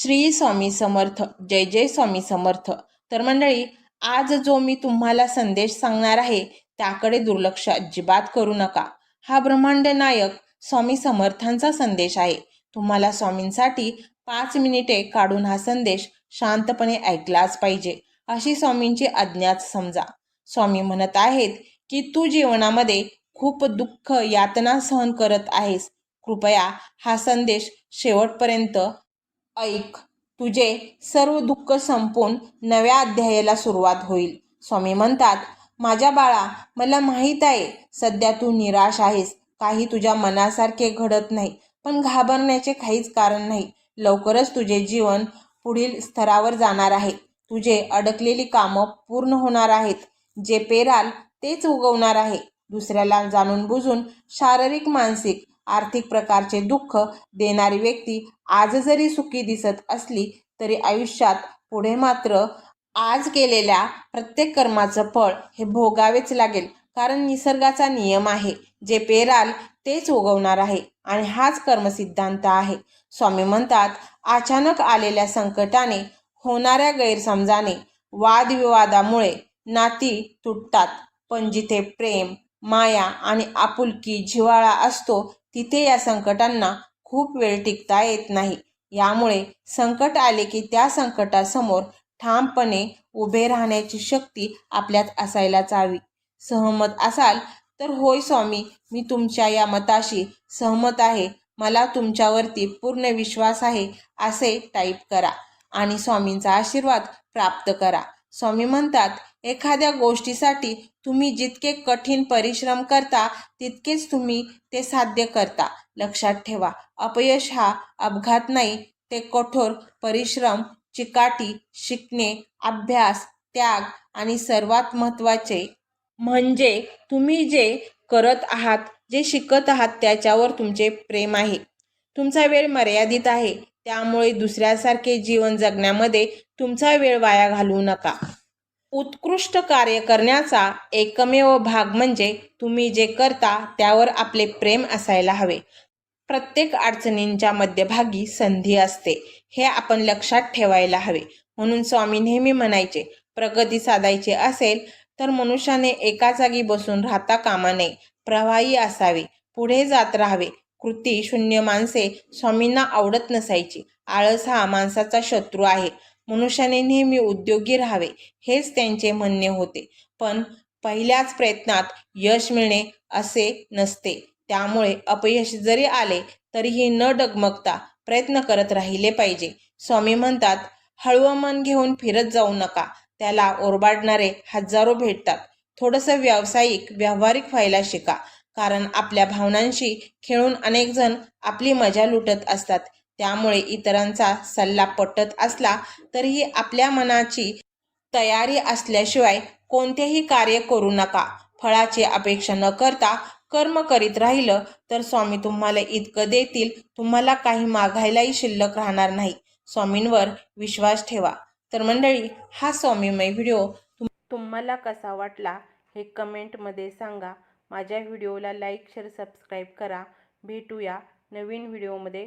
श्री स्वामी समर्थ जय जय स्वामी समर्थ. तर मंडळी आज जो मी तुम्हाला संदेश सांगणार आहे त्याकडे दुर्लक्ष अजिबात करू नका. हा ब्रह्मांड नायक स्वामी समर्थांचा संदेश आहे. तुम्हाला स्वामींसाठी पाच मिनिटे काढून हा संदेश शांतपणे ऐकलाच पाहिजे अशी स्वामींची आज्ञाच समजा. स्वामी म्हणत आहेत की तू जीवनामध्ये खूप दुःख यातना सहन करत आहेस. कृपया हा संदेश शेवटपर्यंत ऐक तुझे सर्व दुःख संपून नव्या अध्यायाला सुरुवात होईल. स्वामी म्हणतात माझ्या बाळा मला माहीत आहे सध्या तू निराश आहेस. काही तुझ्या मनासारखे घडत नाही पण घाबरण्याचे काहीच कारण नाही. लवकरच तुझे जीवन पुढील स्तरावर जाणार आहे. तुझे अडकलेली कामं पूर्ण होणार आहेत. जे पेराल तेच उगवणार आहे. दुसऱ्याला जाणून बुजून शारीरिक मानसिक आर्थिक प्रकारचे दुःख देणारी व्यक्ती आज जरी सुखी दिसत असली तरी आयुष्यात पुढे मात्र आज केलेल्या प्रत्येक कर्माचं फळ हे भोगावेच लागेल. कारण निसर्गाचा नियम आहे जे पेराल तेच उगवणार आहे आणि हाच कर्मसिद्धांत आहे. स्वामी म्हणतात अचानक आलेल्या संकटाने होणाऱ्या गैरसमजाने वादविवादामुळे नाती तुटतात. पण जिथे प्रेम माया आणि आपुलकी जिव्हाळा असतो तिथे या संकटांना खूप वेळ टिकता येत नाही. यामुळे संकट आले की त्या संकटासमोर ठामपणे उभे राहण्याची शक्ती आपल्यात असायलाच हवी सहमत असाल तर होय स्वामी मी तुमच्या या मताशी सहमत आहे. मला तुमच्यावरती पूर्ण विश्वास आहे असे टाईप करा आणि स्वामींचा आशीर्वाद प्राप्त करा. स्वामी म्हणतात एखाद्या गोष्टीसाठी तुम्ही जितके कठीण परिश्रम करता तितकेच तुम्ही ते साध्य करता. लक्षात ठेवा अपयश हा अपघात नाही ते कठोर परिश्रम चिकाटी शिकणे अभ्यास त्याग आणि सर्वात महत्त्वाचे म्हणजे तुम्ही जे करत आहात जे शिकत आहात त्याच्यावर तुमचे प्रेम आहे. तुमचा वेळ मर्यादित आहे त्यामुळे दुसऱ्यासारखे जीवन जगण्यामध्ये तुमचा वेळ वाया घालवू नका. उत्कृष्ट कार्य करण्याचा एकमेव भाग म्हणजे तुम्ही जे करता त्यावर आपले प्रेम असायला हवे. प्रत्येक अडचणींच्या मध्यभागी संधी असते हे आपण लक्षात ठेवायला हवे. म्हणून स्वामी नेहमी म्हणायचे प्रगती साधायची असेल तर मनुष्याने एका जागी बसून राहता कामा नये प्रवाही असावे पुढे जात राहावे. कृती शून्य माणसे स्वामींना आवडत नसायची. आळस हा माणसाचा शत्रू आहे. मनुष्याने नेहमी उद्योगी राहावे हेच त्यांचे म्हणणे होते. पण पहिल्याच प्रयत्नात यश मिळणे असे नसते. त्यामुळे अपयश जरी आले तरीही न डगमगता प्रयत्न करत राहिले पाहिजे. स्वामी म्हणतात हळवं मन घेऊन फिरत जाऊ नका. त्याला ओरबाडणारे हजारो भेटतात. थोडंसं व्यावसायिक व्यावहारिक व्हायला शिका. कारण आपल्या भावनांशी खेळून अनेक जण आपली मजा लुटत असतात. त्यामुळे इतरांचा सल्ला पटत असला तरीही आपल्या मनाची तयारी असल्याशिवाय कोणतेही कार्य करू नका. फळाची अपेक्षा न करता कर्म करीत राहिलं तर स्वामी तुम्हाला इतकं देतील तुम्हाला काही मागायलाही शिल्लक राहणार नाही. स्वामींवर विश्वास ठेवा. तर मंडळी हा स्वामीमय व्हिडिओ तुम तुम्हाला कसा वाटला हे कमेंटमध्ये सांगा. माझ्या व्हिडिओला लाईक शेअर सबस्क्राईब करा. भेटूया नवीन व्हिडिओमध्ये.